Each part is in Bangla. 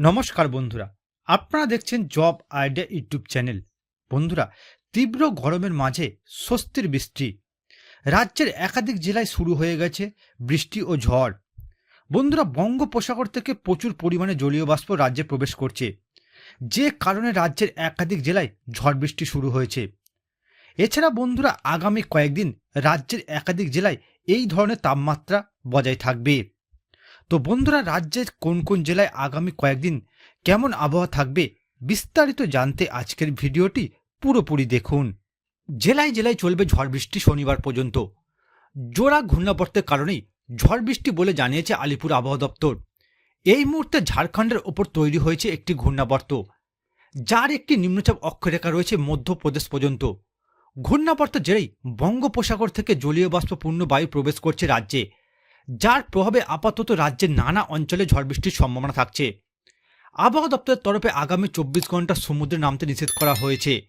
নমস্কার বন্ধুরা। আপনারা দেখছেন জব আইডিয়া ইউটিউব চ্যানেল। বন্ধুরা, তীব্র গরমের মাঝে স্বস্তির বৃষ্টি। রাজ্যের একাধিক জেলায় শুরু হয়ে গেছে বৃষ্টি ও ঝড়। বন্ধুরা, বঙ্গোপসাগর থেকে প্রচুর পরিমাণে জলীয় বাষ্প রাজ্যে প্রবেশ করছে। যে কারণে রাজ্যের একাধিক জেলায় ঝড় বৃষ্টি শুরু হয়েছে। এছাড়া বন্ধুরা, আগামী কয়েকদিন রাজ্যের একাধিক জেলায় এই ধরনের তাপমাত্রা বজায় থাকবে। তো বন্ধুরা, রাজ্যের কোন কোন জেলায় আগামী কয়েকদিন কেমন আবহাওয়া থাকবে বিস্তারিত জানতে আজকের ভিডিওটি পুরোপুরি দেখুন। জেলায় জেলায় চলবে ঝড় বৃষ্টি শনিবার পর্যন্ত। জোড়া ঘূর্ণাবর্তের কারণেই ঝড় বৃষ্টি বলে জানিয়েছে আলিপুর আবহাওয়া দপ্তর। এই মুহূর্তে ঝাড়খণ্ডের ওপর তৈরি হয়েছে একটি ঘূর্ণাবর্ত। যার একটি নিম্নচাপ অক্ষরেখা রয়েছে মধ্যপ্রদেশ পর্যন্ত। ঘূর্ণাবর্ত জেরেই বঙ্গোপসাগর থেকে জলীয় বাষ্পপূর্ণ বায়ু প্রবেশ করছে রাজ্যে। যার প্রভাবে আপাতত রাজ্যের নানা অঞ্চলে ঝড় বৃষ্টির সম্ভাবনা থাকছে। আবহাওয়া দপ্তরের তরফে আগামী চব্বিশ ঘণ্টা সমুদ্রে নামতে নিষেধ করা হয়েছে।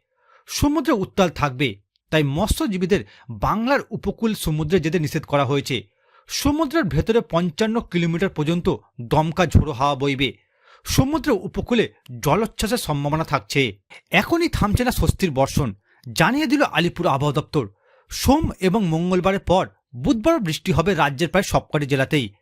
সমুদ্রে উত্তাল থাকবে, তাই মৎস্যজীবীদের বাংলার উপকূল সমুদ্রে যেতে নিষেধ করা হয়েছে। সমুদ্রের ভেতরে পঞ্চান্ন কিলোমিটার পর্যন্ত দমকা ঝোড়ো হাওয়া বইবে। সমুদ্রের উপকূলে জলোচ্ছ্বাসের সম্ভাবনা থাকছে। এখনই থামছে না স্বস্তির বর্ষণ, জানিয়ে দিল আলিপুর আবহাওয়া দপ্তর। সোম এবং মঙ্গলবারের পর বুধবার বৃষ্টি হবে রাজ্যের প্রায় সবকটি জেলাতেই।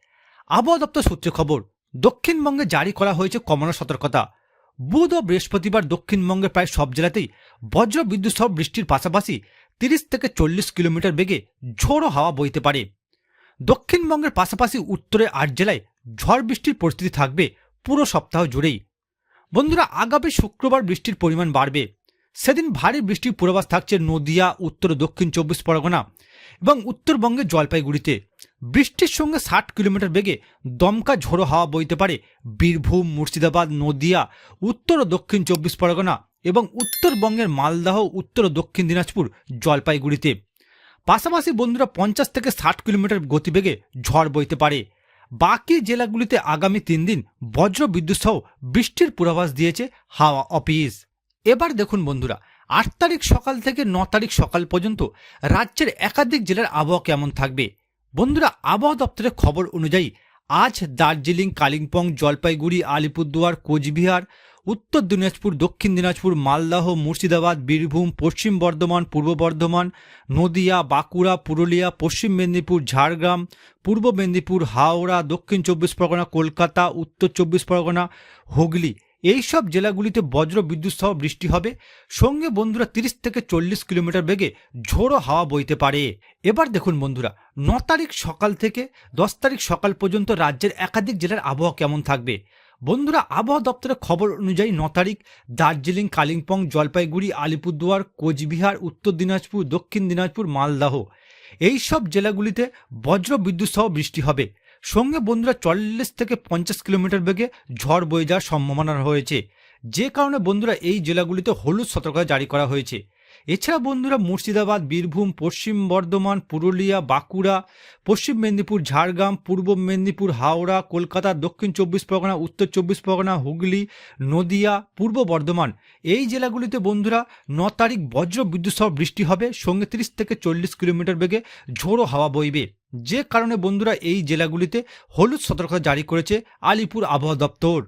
আবহাওয়া দপ্তর সূত্রে খবর, দক্ষিণবঙ্গে জারি করা হয়েছে কমানো সতর্কতা। বুধ ও বৃহস্পতিবার দক্ষিণবঙ্গের প্রায় সব জেলাতেই বজ্র বিদ্যুৎ সহ বৃষ্টির পাশাপাশি তিরিশ থেকে চল্লিশ কিলোমিটার বেগে ঝোড়ো হাওয়া বইতে পারে। দক্ষিণবঙ্গের পাশাপাশি উত্তরে আট জেলায় ঝড় বৃষ্টির পরিস্থিতি থাকবে পুরো সপ্তাহ জুড়েই। বন্ধুরা, আগামী শুক্রবার বৃষ্টির পরিমাণ বাড়বে। সেদিন ভারী বৃষ্টির পূর্বাভাস থাকছে নদিয়া, উত্তর দক্ষিণ চব্বিশ পরগনা। এবং উত্তরবঙ্গের জলপাইগুড়িতে। বৃষ্টির সঙ্গে ষাট কিলোমিটার বেগে দমকা ঝোড়ো হাওয়া বইতে পারে বীরভূম, মুর্শিদাবাদ, নদিয়া, উত্তর ও দক্ষিণ চব্বিশ পরগনা এবং উত্তরবঙ্গের মালদাহ, উত্তর ও দক্ষিণ দিনাজপুর জলপাইগুড়িতে। পাশাপাশি বন্ধুরা পঞ্চাশ থেকে ষাট কিলোমিটার গতিবেগে ঝড় বইতে পারে। বাকি জেলাগুলিতে আগামী তিন দিন বজ্র বিদ্যুৎ সহ বৃষ্টির পূর্বাভাস দিয়েছে হাওয়া অফিস। এবার দেখুন বন্ধুরা আট তারিখ সকাল থেকে ন তারিখ সকাল পর্যন্ত রাজ্যের একাধিক জেলার আবহাওয়া কেমন থাকবে? বন্ধুরা, আবহাওয়া দপ্তরের খবর অনুযায়ী আজ দার্জিলিং, কালিম্পং, জলপাইগুড়ি, আলিপুরদুয়ার, কোচবিহার, উত্তর দিনাজপুর, দক্ষিণ দিনাজপুর, মালদাহ, মুর্শিদাবাদ, বীরভূম, পশ্চিম বর্ধমান, পূর্ব বর্ধমান, নদিয়া, বাঁকুড়া, পুরুলিয়া, পশ্চিম মেদিনীপুর, ঝাড়গ্রাম, পূর্ব মেদিনীপুর, হাওড়া, দক্ষিণ চব্বিশ পরগনা, কলকাতা, উত্তর চব্বিশ পরগনা, হুগলি। এই সব জেলাগুলিতে বজ্র বিদ্যুৎ সহ বৃষ্টি হবে। সঙ্গে বন্ধুরা তিরিশ থেকে চল্লিশ কিলোমিটার বেগে ঝোড়ো হাওয়া বইতে পারে। এবার দেখুন বন্ধুরা, ন তারিখ সকাল থেকে দশ তারিখ সকাল পর্যন্ত রাজ্যের একাধিক জেলার আবহাওয়া কেমন থাকবে? বন্ধুরা, আবহাওয়া দপ্তরের খবর অনুযায়ী ন তারিখ দার্জিলিং, কালিম্পং, জলপাইগুড়ি, আলিপুরদুয়ার, কোচবিহার, উত্তর দিনাজপুর, দক্ষিণ দিনাজপুর, মালদাহ। এই সব জেলাগুলিতে বজ্র বিদ্যুৎ সহ বৃষ্টি হবে। সঙ্গে বন্ধুরা চল্লিশ থেকে পঞ্চাশ কিলোমিটার বেগে ঝড় বয়ে যাওয়ার সম্ভাবনা রয়েছে। যে কারণে বন্ধুরা এই জেলাগুলিতে হলুদ সতর্কতা জারি করা হয়েছে। এছাড়া বন্ধুরা মুর্শিদাবাদ, বীরভূম, পশ্চিম বর্ধমান, পুরুলিয়া, বাঁকুড়া, পশ্চিম মেদিনীপুর, ঝাড়গ্রাম, পূর্ব মেদিনীপুর, হাওড়া, কলকাতা, দক্ষিণ চব্বিশ পরগনা, উত্তর চব্বিশ পরগনা, হুগলি, নদিয়া, পূর্ব বর্ধমান। এই জেলাগুলিতে বন্ধুরা ন তারিখ বজ্র বিদ্যুৎ সহ বৃষ্টি হবে, সঙ্গে তিরিশ থেকে চল্লিশ কিলোমিটার বেগে ঝোড়ো হাওয়া বইবে। যে কারণে বন্ধুরা এই জেলাগুলিতে হলুদ সতর্কতা জারি করেছে আলিপুর আবহাওয়া দপ্তর।